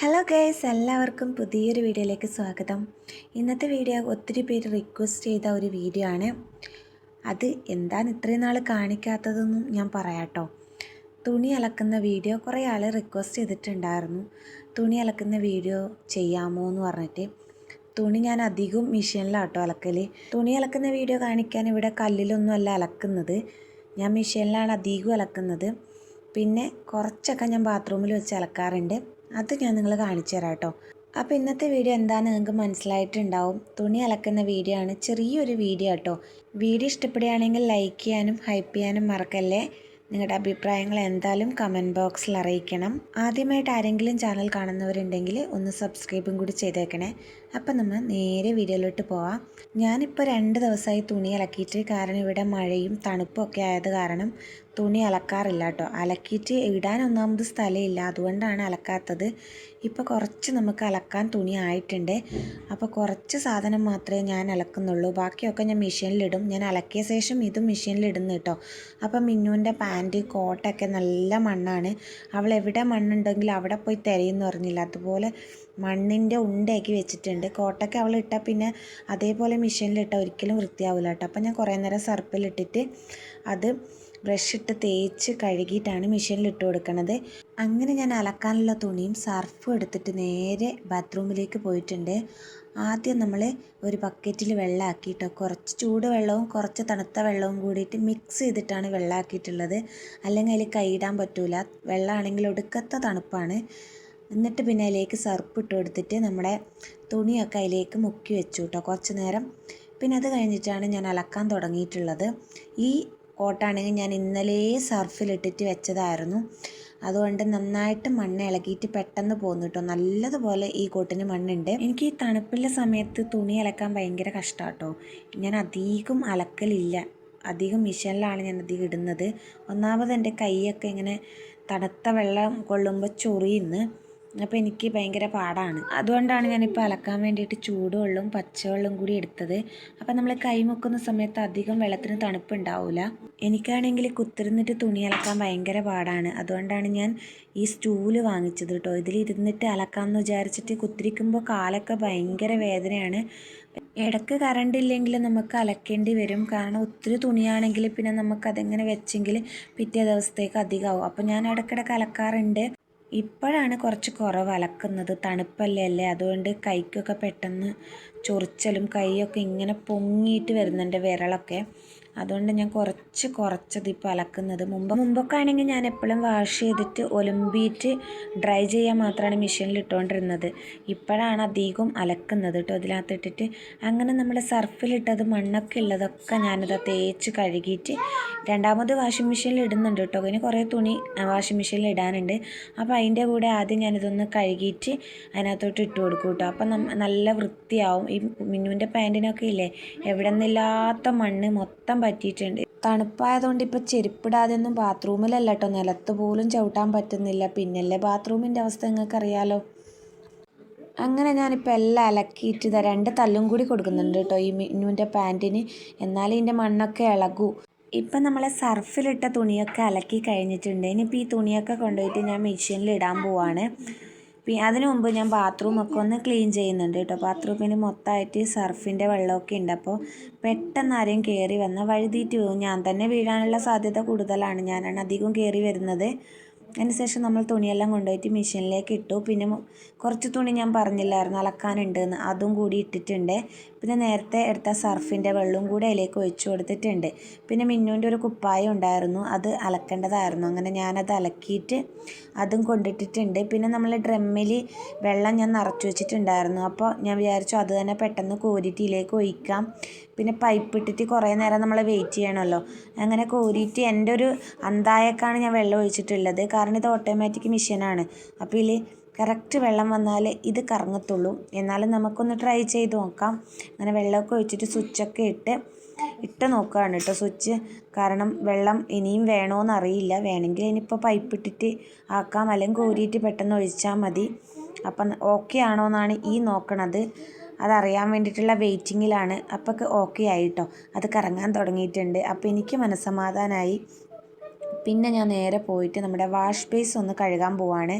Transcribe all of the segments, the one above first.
Hello guys എല്ലാവർക്കും പുതിയൊരു വീഡിയോയിലേക്ക് സ്വാഗതം. ഇന്നത്തെ വീഡിയോ ഒത്തിരി പേര് റിക്വസ്റ്റ് ചെയ്ത ഒരു വീഡിയോ ആണ്. അത് എന്താണ് ഇത്രയും നാൾ കാണിക്കാത്തതെന്നും ഞാൻ പറയാട്ടോ. തുണി അലക്കുന്ന വീഡിയോ കുറേ ആൾ റിക്വസ്റ്റ് ചെയ്തിട്ടുണ്ടായിരുന്നു. തുണി അലക്കുന്ന വീഡിയോ ചെയ്യാമോ എന്ന് പറഞ്ഞിട്ട്. തുണി ഞാൻ അധികവും മെഷീനിലാട്ടോ അലക്കൽ തുണി അലക്കുന്ന വീഡിയോ കാണിക്കാൻ ഇവിടെ കല്ലിലൊന്നും അല്ല അലക്കുന്നത്. ഞാൻ മെഷീനിലാണ് അധികം അലക്കുന്നത്. പിന്നെ കുറച്ചൊക്കെ ഞാൻ ബാത്റൂമിൽ വെച്ച് അലക്കാറുണ്ട്. അത് ഞാൻ നിങ്ങൾ കാണിച്ചു തരാം കേട്ടോ. അപ്പോൾ ഇന്നത്തെ വീഡിയോ എന്താണെന്ന് നിങ്ങൾക്ക് മനസ്സിലായിട്ടുണ്ടാവും. തുണി അലക്കുന്ന വീഡിയോ ആണ് ചെറിയൊരു വീഡിയോ കേട്ടോ. വീഡിയോ ഇഷ്ടപ്പെടുകയാണെങ്കിൽ ലൈക്ക് ചെയ്യാനും ഹൈപ്പ് ചെയ്യാനും മറക്കല്ലേ? നിങ്ങളുടെ അഭിപ്രായങ്ങൾ എന്തായാലും കമന്റ് ബോക്സിൽ അറിയിക്കണം. ആദ്യമായിട്ട് ആരെങ്കിലും ചാനൽ കാണുന്നവരുണ്ടെങ്കിൽ ഒന്ന് സബ്സ്ക്രൈബും കൂടി ചെയ്തേക്കണേ. അപ്പം നമ്മൾ നേരെ വീഡിയോയിലോട്ട് പോവാം. ഞാനിപ്പോൾ രണ്ട് ദിവസമായി തുണി അലക്കിയിട്ട് കാരണം ഇവിടെ മഴയും തണുപ്പും ഒക്കെ ആയത് കാരണം തുണി അലക്കാറില്ല കേട്ടോ അലക്കിയിട്ട് ഇടാൻ ഒന്നാമത് സ്ഥലമില്ല. അതുകൊണ്ടാണ് അലക്കാത്തത്. ഇപ്പോൾ കുറച്ച് നമുക്ക് അലക്കാൻ തുണി ആയിട്ടുണ്ട്. അപ്പോൾ കുറച്ച് സാധനം മാത്രമേ ഞാൻ അലക്കുന്നുള്ളൂ. ബാക്കിയൊക്കെ ഞാൻ മെഷീനിലിടും. ഞാൻ അലക്കിയ ശേഷം ഇതും മെഷീനിലിടുന്നു കേട്ടോ അപ്പം മിന്നുവിന്റെ പാന്റ് കോട്ടൊക്കെ നല്ല മണ്ണാണ്. അവൾ എവിടെ മണ്ണുണ്ടെങ്കിൽ അവിടെ പോയി തിരയെന്ന് പറഞ്ഞില്ല. അതുപോലെ മണ്ണിന്റെ ഉണ്ടയാക്കി വെച്ചിട്ടുണ്ട്. കോട്ടൊക്കെ അവൾ ഇട്ടാൽ പിന്നെ അതേപോലെ മെഷീനിലിട്ടാൽ ഒരിക്കലും വൃത്തിയാവില്ല കേട്ടോ അപ്പം ഞാൻ കുറേ നേരം സർപ്പിലിട്ടിട്ട് അത് ബ്രഷ് ഇട്ട് തേച്ച് കഴുകിയിട്ടാണ് മെഷീനിൽ ഇട്ട് കൊടുക്കുന്നത് അങ്ങനെ ഞാൻ അലക്കാനുള്ള തുണിയും സർഫും എടുത്തിട്ട് നേരെ ബാത്റൂമിലേക്ക് പോയിട്ടുണ്ട്. ആദ്യം നമ്മൾ ഒരു ബക്കറ്റിൽ വെള്ളമാക്കിയിട്ട് കുറച്ച് ചൂട് വെള്ളവും കുറച്ച് തണുത്ത വെള്ളവും കൂടിയിട്ട് മിക്സ് ചെയ്തിട്ടാണ് വെള്ളമാക്കിയിട്ടുള്ളത്. അല്ലെങ്കിൽ അതിൽ കൈയിടാൻ പറ്റൂല. വെള്ളമാണെങ്കിൽ ഒടുക്കത്തെ തണുപ്പാണ്. എന്നിട്ട് പിന്നെ അതിലേക്ക് സർപ്പ് ഇട്ട് കൊടുത്തിട്ട് നമ്മുടെ തുണിയൊക്കെ അതിലേക്ക് മുക്കി വെച്ചു കേട്ടോ കുറച്ച് നേരം. പിന്നെ അത് കഴിഞ്ഞിട്ടാണ് ഞാൻ അലക്കാൻ തുടങ്ങിയിട്ടുള്ളത്. ഈ കോട്ടാണെങ്കിൽ ഞാൻ ഇന്നലെ സർഫിലിട്ടിട്ട് വെച്ചതായിരുന്നു. അതുകൊണ്ട് നന്നായിട്ട് മണ്ണ് ഇളകിയിട്ട് പെട്ടെന്ന് പോകുന്നു കേട്ടോ. നല്ലതുപോലെ ഈ കോട്ടിന് മണ്ണുണ്ട്. എനിക്ക് ഈ തണുപ്പുള്ള സമയത്ത് തുണി അലക്കാൻ ഭയങ്കര കഷ്ടമാട്ടോ. ഞാൻ അധികം അലക്കലില്ല. അധികം മിഷനിലാണ് ഞാൻ അധികം ഇടുന്നത്. ഒന്നാമത് എന്റെ കൈയൊക്കെ ഇങ്ങനെ തണുത്ത വെള്ളം കൊള്ളുമ്പോൾ ചൊറിയുന്നു. അപ്പോൾ എനിക്ക് ഭയങ്കര പാടാണ്. അതുകൊണ്ടാണ് ഞാനിപ്പോൾ അലക്കാൻ വേണ്ടിയിട്ട് ചൂടുവെള്ളവും പച്ചവെള്ളവും കൂടി എടുത്തത്. അപ്പോൾ നമ്മൾ കൈമുക്കുന്ന സമയത്ത് അധികം വെള്ളത്തിന് തണുപ്പുണ്ടാവില്ല എനിക്കാണെങ്കിൽ കുത്തിരുന്നിട്ട് തുണി അലക്കാൻ ഭയങ്കര പാടാണ്. അതുകൊണ്ടാണ് ഞാൻ ഈ സ്റ്റൂൽ വാങ്ങിച്ചത് കേട്ടോ. ഇതിലിരുന്നിട്ട് അലക്കാമെന്ന് വിചാരിച്ചിട്ട് കുത്തിരിക്കുമ്പോൾ കാലൊക്കെ ഭയങ്കര വേദനയാണ്. ഇടയ്ക്ക് കറണ്ട് ഇല്ലെങ്കിൽ നമുക്ക് അലക്കേണ്ടി വരും. കാരണം ഒത്തിരി തുണിയാണെങ്കിൽ പിന്നെ നമുക്കതെങ്ങനെ വെച്ചെങ്കിൽ പിറ്റേ ദിവസത്തേക്ക് അധികമാവും അപ്പോൾ ഞാൻ ഇടയ്ക്കിടയ്ക്ക് അലക്കാറുണ്ട്. ഇപ്പോഴാണ് കുറച്ച് കുറവ് അലക്കുന്നത്. തണുപ്പല്ലേ അല്ലേ? അതുകൊണ്ട് കൈക്കൊക്കെ പെട്ടെന്ന് ചൊറിച്ചലും കൈയൊക്കെ ഇങ്ങനെ പൊങ്ങിയിട്ട് വരുന്നുണ്ട് വിരളൊക്കെ. അതുകൊണ്ട് ഞാൻ കുറച്ച് കുറച്ചത് ഇപ്പോൾ അലക്കുന്നത്. മുമ്പ് മുമ്പൊക്കെ ആണെങ്കിൽ ഞാൻ എപ്പോഴും വാഷ് ചെയ്തിട്ട് ഒലുമ്പിയിട്ട് ഡ്രൈ ചെയ്യാൻ മാത്രമാണ് മെഷീനിൽ ഇട്ടുകൊണ്ടിരുന്നത് ഇപ്പോഴാണ് അധികം അലക്കുന്നത് കേട്ടോ ഇതിനകത്തിട്ടിട്ട് അങ്ങനെ നമ്മൾ സർഫിലിട്ടത് മണ്ണൊക്കെ ഉള്ളതൊക്കെ ഞാനത് തേച്ച് കഴുകിയിട്ട് രണ്ടാമത് വാഷിംഗ് മെഷീനിൽ ഇടുന്നുണ്ട് കേട്ടോ ഇനി കുറേ തുണി വാഷിംഗ് മെഷീനിൽ ഇടാനുണ്ട്. അപ്പോൾ അതിന്റെ കൂടെ ആദ്യം ഞാനിതൊന്ന് കഴുകിയിട്ട് അതിനകത്തോട്ട് ഇട്ട് കൊടുക്കും കേട്ടോ അപ്പം നല്ല വൃത്തിയാവും. ഈ മിന്നുവിന്റെ പാന്റിനൊക്കെ ഇല്ലേ? എവിടെ നിന്നില്ലാത്ത മണ്ണ് മൊത്തം പറ്റിയിട്ടുണ്ട്. തണുപ്പായതുകൊണ്ട് ഇപ്പോൾ ചെരുപ്പിടാതെയൊന്നും ബാത്റൂമിലല്ല കേട്ടോ നിലത്ത് പോലും ചവിട്ടാൻ പറ്റുന്നില്ല. പിന്നല്ലേ ബാത്റൂമിന്റെ അവസ്ഥ നിങ്ങൾക്കറിയാലോ. അങ്ങനെ ഞാനിപ്പോൾ എല്ലാം അലക്കിയിട്ട് ഇതാ രണ്ട് തല്ലും കൂടി കൊടുക്കുന്നുണ്ട് കേട്ടോ ഈ മിന്നുവിന്റെ പാന്റിന് എന്നാലും ഇതിന്റെ മണ്ണൊക്കെ ഇളകൂ. ഇപ്പം നമ്മളെ സർഫിലിട്ട തുണിയൊക്കെ അലക്കി കഴിഞ്ഞിട്ടുണ്ട്. ഇനിയിപ്പോൾ ഈ തുണിയൊക്കെ കൊണ്ടുപോയിട്ട് ഞാൻ മെഷീനിൽ ഇടാൻ പോവാണ്. അതിനു മുമ്പ് ഞാൻ ബാത്റൂമൊക്കെ ഒന്ന് ക്ലീൻ ചെയ്യുന്നുണ്ട് കേട്ടോ. ബാത്റൂമിന് മൊത്തമായിട്ട് സർഫിന്റെ വെള്ളമൊക്കെ ഉണ്ട്. അപ്പോൾ പെട്ടെന്ന് ആരെയും കയറി വന്നാൽ വഴുതിയിട്ട് പോകും ഞാൻ തന്നെ വീഴാനുള്ള സാധ്യത കൂടുതലാണ്. ഞാനാണ് അധികം കയറി വരുന്നത്. അതിനുശേഷം നമ്മൾ തുണിയെല്ലാം കൊണ്ടുപോയിട്ട് മെഷീനിലേക്ക് ഇട്ടു. പിന്നെ കുറച്ച് തുണി ഞാൻ പറഞ്ഞില്ലായിരുന്നു അലക്കാനുണ്ട് എന്ന് അതും കൂടി ഇട്ടിട്ടുണ്ട്. പിന്നെ നേരത്തെ എടുത്ത സർഫിന്റെ വെള്ളവും കൂടി അതിലേക്ക് ഒഴിച്ചു കൊടുത്തിട്ടുണ്ട്. പിന്നെ മിന്നുവിന്റെ ഒരു കുപ്പായം ഉണ്ടായിരുന്നു അത് അലക്കേണ്ടതായിരുന്നു. അങ്ങനെ ഞാനത് അലക്കിയിട്ട് അതും കൊണ്ടിട്ടിട്ടുണ്ട്. പിന്നെ നമ്മൾ ഡ്രമ്മിൽ വെള്ളം ഞാൻ നിറച്ചു വെച്ചിട്ടുണ്ടായിരുന്നു. അപ്പോൾ ഞാൻ വിചാരിച്ചു അത് തന്നെ പെട്ടെന്ന് കോരിയിട്ട് ഇതിലേക്ക് ഒഴിക്കാം. പിന്നെ പൈപ്പ് ഇട്ടിട്ട് കുറേ നേരം നമ്മൾ വെയിറ്റ് ചെയ്യണമല്ലോ. അങ്ങനെ കോരിയിട്ട് എന്റെ ഒരു അന്തായക്കാണ് ഞാൻ വെള്ളം ഒഴിച്ചിട്ടുള്ളത്. കാരണം ഇത് ഓട്ടോമാറ്റിക് മെഷീനാണ് അപ്പോൾ ഇതിൽ കറക്റ്റ് വെള്ളം വന്നാൽ ഇത് കറങ്ങത്തുള്ളൂ. എന്നാലും നമുക്കൊന്ന് ട്രൈ ചെയ്ത് നോക്കാം. അങ്ങനെ വെള്ളമൊക്കെ ഒഴിച്ചിട്ട് സ്വിച്ചൊക്കെ ഇട്ട് ഇട്ട് നോക്കുകയാണ് കേട്ടോ സ്വിച്ച് കാരണം വെള്ളം ഇനിയും വേണോന്ന് അറിയില്ല. വേണമെങ്കിൽ ഇനിയിപ്പോൾ പൈപ്പ് ഇട്ടിട്ട് ആക്കാം. അല്ലെങ്കിൽ കോരിയിട്ട് പെട്ടെന്ന് ഒഴിച്ചാൽ മതി. അപ്പം ഓക്കെ ആണോ എന്നാണ് ഈ നോക്കണത്. അതറിയാൻ വേണ്ടിയിട്ടുള്ള വെയിറ്റിങ്ങിലാണ് അപ്പോൾ ഓക്കെ ആയിട്ടോ അത് കറങ്ങാൻ തുടങ്ങിയിട്ടുണ്ട്. അപ്പോൾ എനിക്ക് മനസ്സമാധാനമായി പിന്നെ ഞാൻ നേരെ പോയിട്ട് നമ്മുടെ വാഷ് ബേസ് ഒന്ന് കഴുകാൻ പോവാണ്.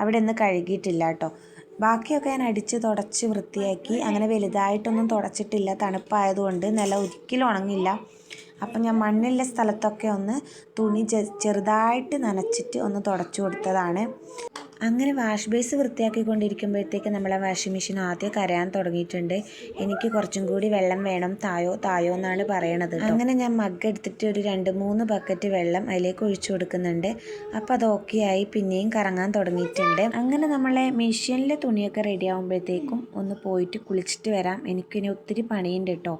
അവിടെ ഒന്ന് കഴുകിയിട്ടില്ല കേട്ടോ ബാക്കിയൊക്കെ ഞാൻ അടിച്ച് തുടച്ച് വൃത്തിയാക്കി. അങ്ങനെ വലുതായിട്ടൊന്നും തുടച്ചിട്ടില്ല. തണുപ്പായതുകൊണ്ട് നില ഒരിക്കലും ഉണങ്ങില്ല. അപ്പം ഞാൻ മണ്ണിലെ സ്ഥലത്തൊക്കെ ഒന്ന് തുണി ചെറുതായിട്ട് നനച്ചിട്ട് ഒന്ന് തുടച്ചു കൊടുത്തതാണ്. അങ്ങനെ വാഷ് ബേസ് വൃത്തിയാക്കിക്കൊണ്ടിരിക്കുമ്പോഴത്തേക്ക് നമ്മളെ വാഷിംഗ് മെഷീൻ ആദ്യം കരയാൻ തുടങ്ങിയിട്ടുണ്ട്. എനിക്ക് കുറച്ചും കൂടി വെള്ളം വേണം. തായോ തായോ എന്നാണ് പറയണത് അങ്ങനെ ഞാൻ മഗ് എടുത്തിട്ട് ഒരു രണ്ട് മൂന്ന് ബക്കറ്റ് വെള്ളം അതിലേക്ക് ഒഴിച്ചു കൊടുക്കുന്നുണ്ട്. അപ്പോൾ അത് ഓക്കെ ആയി. പിന്നെയും കറങ്ങാൻ തുടങ്ങിയിട്ടുണ്ട്. അങ്ങനെ നമ്മളെ മെഷീനിലെ തുണിയൊക്കെ റെഡി ആകുമ്പോഴത്തേക്കും ഒന്ന് പോയിട്ട് കുളിച്ചിട്ട് വരാം. എനിക്കിനി ഒത്തിരി പണിയുണ്ട് കേട്ടോ.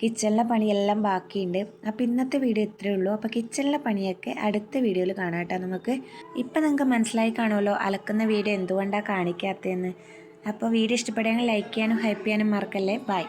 കിച്ചണിലെ പണിയെല്ലാം ബാക്കിയുണ്ട്. അപ്പോൾ ഇന്നത്തെ വീഡിയോ ഇത്രയേ ഉള്ളൂ. അപ്പോൾ കിച്ചണിലെ പണിയൊക്കെ അടുത്ത വീഡിയോയിൽ കാണാം കേട്ടോ നമുക്ക്. ഇപ്പം നിങ്ങൾക്ക് മനസ്സിലായി കാണുമല്ലോ അലക്കുന്ന വീഡിയോ എന്തുകൊണ്ടാണ് കാണിക്കാത്തതെന്ന്. അപ്പോൾ വീഡിയോ ഇഷ്ടപ്പെടുകയാണെങ്കിൽ ലൈക്ക് ചെയ്യാനും ഹൈപ്പ് ചെയ്യാനും മറക്കല്ലേ? ബൈ